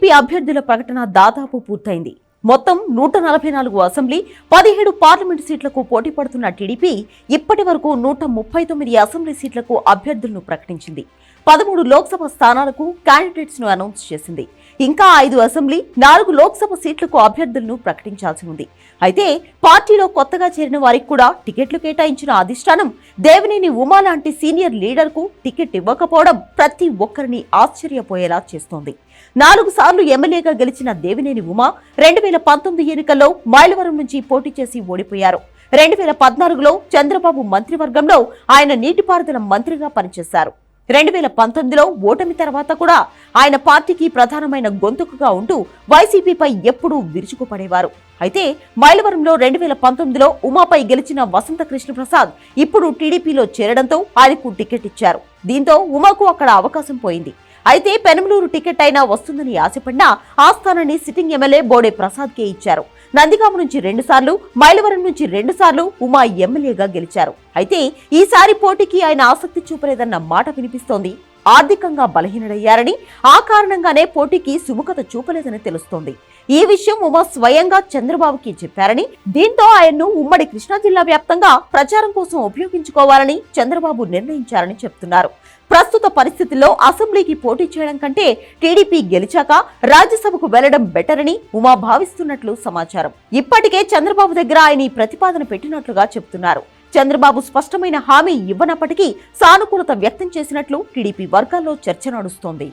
TDP అభ్యర్థుల ప్రకటన దాదాపు పూర్తయింది. మొత్తం నూట నలభై నాలుగు అసెంబ్లీ పదిహేడు పార్లమెంటు సీట్లకు పోటీ పడుతున్న టీడీపీ ఇప్పటి వరకు నూట ముప్పై తొమ్మిది అసెంబ్లీ సీట్లకు అభ్యర్థులను ప్రకటించింది. పదమూడు లోక్సభ స్థానాలకు క్యాండిడేట్స్ను అనౌన్స్ చేసింది. ఇంకా ఐదు అసెంబ్లీ నాలుగు లోక్సభ సీట్లకు అభ్యర్థులను ప్రకటించాల్సి ఉంది. అయితే పార్టీలో కొత్తగా చేరిన వారికి కూడా టికెట్లు కేటాయించిన అధిష్టానం దేవినేని ఉమా లాంటి సీనియర్ లీడర్కు టికెట్ ఇవ్వకపోవడం ప్రతి ఒక్కరిని ఆశ్చర్యపోయేలా చేస్తోంది. నాలుగు సార్లు ఎమ్మెల్యేగా గెలిచిన దేవినేని ఉమా రెండు వేల పంతొమ్మిది ఎన్నికల్లో మైలవరం నుంచి పోటీ చేసి ఓడిపోయారు. రెండు వేల పద్నాలుగులో చంద్రబాబు మంత్రివర్గంలో ఆయన నీటిపారుదల మంత్రిగా పనిచేశారు. రెండు వేల పంతొమ్మిదిలో ఓటమి తర్వాత కూడా ఆయన పార్టీకి ప్రధానమైన గొంతుకుగా ఉంటూ వైసీపీపై ఎప్పుడూ విరుచుకుపడేవారు. అయితే మైలవరంలో రెండు వేల పంతొమ్మిదిలో ఉమాపై గెలిచిన వసంత కృష్ణప్రసాద్ ఇప్పుడు టీడీపీలో చేరడంతో ఆయనకు టికెట్ ఇచ్చారు. దీంతో ఉమాకు అక్కడ అవకాశం పోయింది. అయితే పెనమలూరు టికెట్ అయినా వస్తుందని ఆశపడిన ఆ స్థానాన్ని సిట్టింగ్ ఎమ్మెల్యే బోడే ప్రసాద్కే ఇచ్చారు. నందిగామ నుంచి రెండు సార్లు మైలవరం నుంచి రెండు సార్లు ఉమా ఎమ్మెల్యేగా గెలిచారు. అయితే ఈసారి పోటీకి ఆయన ఆసక్తి చూపలేదన్న మాట వినిపిస్తోంది. ఆర్థికంగా బలహీనడయ్యారని ఆ కారణంగానే పోటీకి సుముఖత చూపలేదని తెలుస్తోంది. ఈ విషయం ఉమా స్వయంగా చంద్రబాబుకి చెప్పారని దీంతో ఆయన్ను ఉమ్మడి కృష్ణా జిల్లా వ్యాప్తంగా ప్రచారం కోసం ఉపయోగించుకోవాలని చంద్రబాబు నిర్ణయించారని చెప్తున్నారు. ప్రస్తుత పరిస్థితుల్లో అసెంబ్లీకి పోటీ చేయడం కంటే టీడీపీ గెలిచాక రాజ్యసభకు వెళ్ళడం బెటర్ అని ఉమా భావిస్తున్నట్లు సమాచారం. ఇప్పటికే చంద్రబాబు దగ్గర ఆయన ఈ ప్రతిపాదన పెట్టినట్లుగా చెబుతున్నారు చంద్రబాబు స్పష్టమైన హామీ ఇవ్వనప్పటికీ సానుకూలత వ్యక్తం చేసినట్లు టీడీపీ వర్గాల్లో చర్చ నడుస్తోంది.